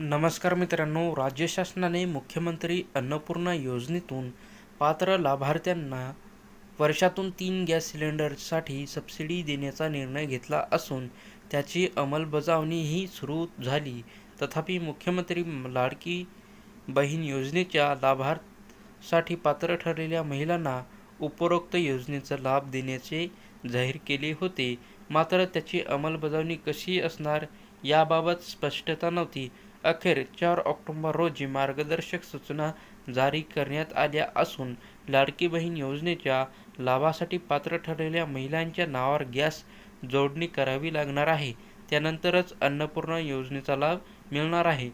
नमस्कार मित्रांनो राज्य शासनाने मुख्यमंत्री अन्नपूर्णा योजनेतून पात्र लाभार्थ्यांना वर्षातून तीन गॅस सिलेंडरसाठी सबसिडी देण्याचा निर्णय घेतला असून त्याची अंमलबजावणीही सुरू झाली. तथापि मुख्यमंत्री लाडकी बहीण योजनेच्या लाभार्थसाठी पात्र ठरलेल्या महिलांना उपरोक्त योजनेचा लाभ देण्याचे जाहीर केले होते. मात्र त्याची अंमलबजावणी कशी असणार याबाबत स्पष्टता नव्हती. अखेर चार ऑक्टोबर रोजी मार्गदर्शक सूचना जारी करण्यात आल्या असून लाडकी बहीण योजनेच्या लाभासाठी पात्र ठरलेल्या महिलांच्या नावावर गॅस जोडणी करावी लागणार आहे. त्यानंतरच अन्नपूर्णा योजनेचा लाभ मिळणार आहे.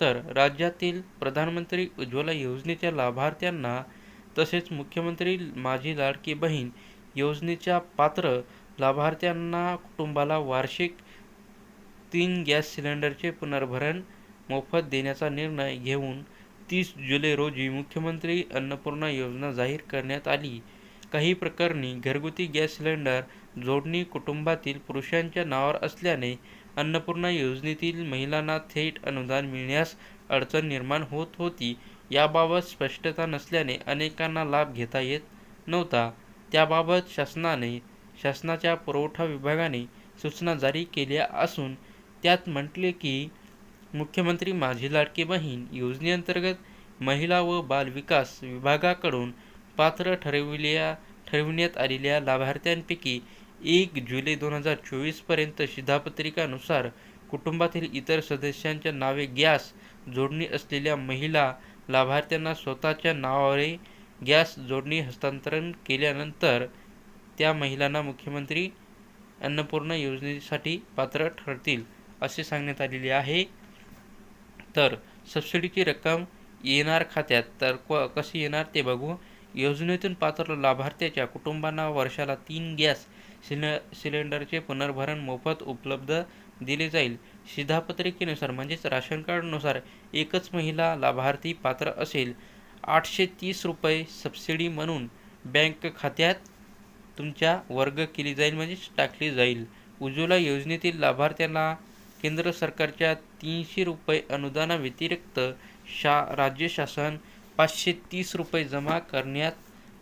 तर राज्यातील प्रधानमंत्री उज्ज्वला योजनेच्या लाभार्थ्यांना तसेच मुख्यमंत्री माझी लाडकी बहीण योजनेच्या पात्र लाभार्थ्यांना कुटुंबाला वार्षिक तीन गॅस सिलेंडरचे पुनर्भरण मोफत देण्याचा निर्णय घेऊन तीस जुलै रोजी मुख्यमंत्री अन्नपूर्णा योजना जाहीर करण्यात आली. काही प्रकरणी घरगुती गॅस सिलेंडर जोडणी कुटुंबातील पुरुषांच्या नावावर असल्याने अन्नपूर्णा योजनेतील महिलांना थेट अनुदान मिळण्यास अडचण निर्माण होत होती. याबाबत स्पष्टता नसल्याने अनेकांना लाभ घेता येत नव्हता. त्याबाबत शासनाने शासनाच्या पुरवठा विभागाने सूचना जारी केल्या असून त्यात म्हटले की मुख्यमंत्री माझी लाडकी बहीण योजनेअंतर्गत महिला व बालविकास विभागाकडून पात्र ठरविल्या ठरविण्यात आलेल्या लाभार्थ्यांपैकी एक जुलै दोन हजार चोवीसपर्यंत शिधापत्रिकानुसार कुटुंबातील इतर सदस्यांच्या नावे गॅस जोडणी असलेल्या महिला लाभार्थ्यांना स्वतःच्या नावावरे गॅस जोडणी हस्तांतरण केल्यानंतर त्या महिलांना मुख्यमंत्री अन्नपूर्णा योजनेसाठी पात्र ठरतील. असे सांगण्यात आलेले आहे. तर सबसिडीची रक्कम येणार खात्यात तर क कशी येणार ते बघू. योजनेतून पात्र लाभार्थ्याच्या कुटुंबांना वर्षाला तीन गॅस सिले सिलेंडरचे पुनर्भरण मोफत उपलब्ध दिले जाईल. शिधापत्रिकेनुसार म्हणजेच राशन कार्डनुसार एकच महिला लाभार्थी पात्र असेल. आठशे तीस रुपये सबसिडी म्हणून बँक खात्यात तुमच्या वर्ग केली जाईल म्हणजेच टाकली जाईल. उज्ज्वला योजनेतील लाभार्थ्यांना केंद्र सरकारच्या तीनशे रुपये अनुदानाव्यतिरिक्त शा राज्य शासन पाचशे तीस रुपये जमा करण्यात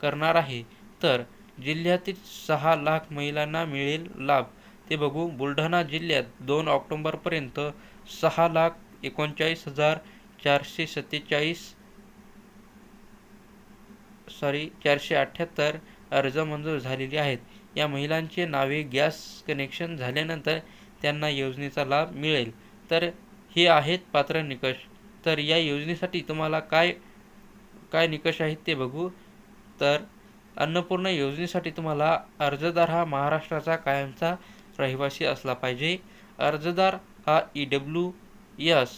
करणार आहे. तर जिल्ह्यातील सहा लाख महिलांना मिळेल लाभ. ते बघू. बुलढाणा जिल्ह्यात दोन ऑक्टोंबरपर्यंत सहा लाख एकोणचाळीस हजार चारशे सत्तेचाळीस सॉरी चारशे अठ्ठ्याहत्तर अर्ज मंजूर झालेले आहेत. या महिलांचे नावे गॅस कनेक्शन झाल्यानंतर त्यांना योजनेचा लाभ मिळेल. तर हे आहेत पात्र निकष. तर या योजनेसाठी तुम्हाला काय काय निकष आहेत ते बघू. तर अन्नपूर्णा योजनेसाठी तुम्हाला अर्जदार हा महाराष्ट्राचा कायमचा रहिवासी असला पाहिजे. अर्जदार हा E W S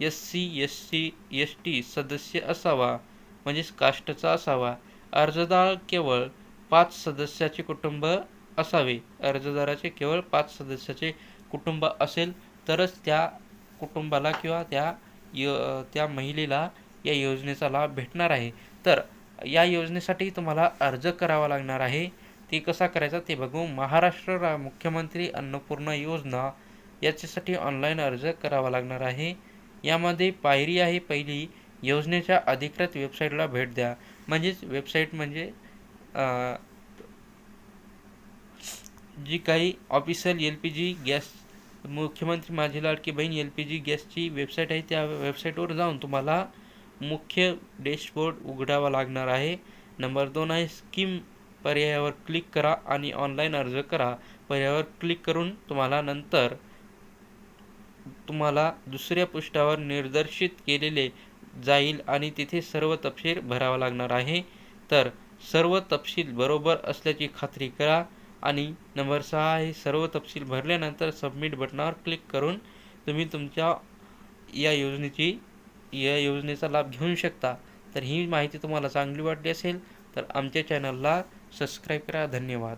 S C S C S T सदस्य असावा म्हणजेच कास्टचा असावा. अर्जदार केवळ पाच सदस्याचे कुटुंब असावे. अर्जदाराचे केवळ पाच सदस्याचे कुटुंब असेल तरच त्या कुटुंबाला किंवा त्या यो त्या महिलेला या योजनेचा लाभ भेटणार आहे. तर या योजनेसाठी तुम्हाला अर्ज करावा लागणार आहे. ते कसा करायचा ते बघू. महाराष्ट्र रा मुख्यमंत्री अन्नपूर्णा योजना याच्यासाठी ऑनलाईन अर्ज करावा लागणार आहे. यामध्ये पायरी आहे. पहिली योजनेच्या अधिकृत वेबसाईटला भेट द्या. म्हणजेच वेबसाईट म्हणजे जी काही official L P G gas मुख्यमंत्री माझी लाडकी बहीण एल पी जी गॅसची वेबसाईट आहे त्या वेबसाईटवर जाऊन तुम्हाला मुख्य डॅशबोर्ड उघडावा लागणार आहे. नंबर दोन आहे स्कीम पर्यायावर क्लिक करा आणि ऑनलाईन अर्ज करा. पर्यायावर क्लिक करून तुम्हाला नंतर तुम्हाला दुसऱ्या पृष्ठावर निर्देशित केलेले जाईल आणि तिथे सर्व तपशील भरावा लागणार आहे. तर सर्व तपशील बरोबर असल्याची खात्री करा. आणि नंबर सहा हे सर्व तपशील भरल्यानंतर सबमिट बटनावर क्लिक करून तुम्ही तुमच्या या योजनेची या योजनेचा लाभ घेऊ शकता. तर ही माहिती तुम्हाला चांगली वाटली असेल तर आमच्या चॅनलला सबस्क्राईब करा. धन्यवाद.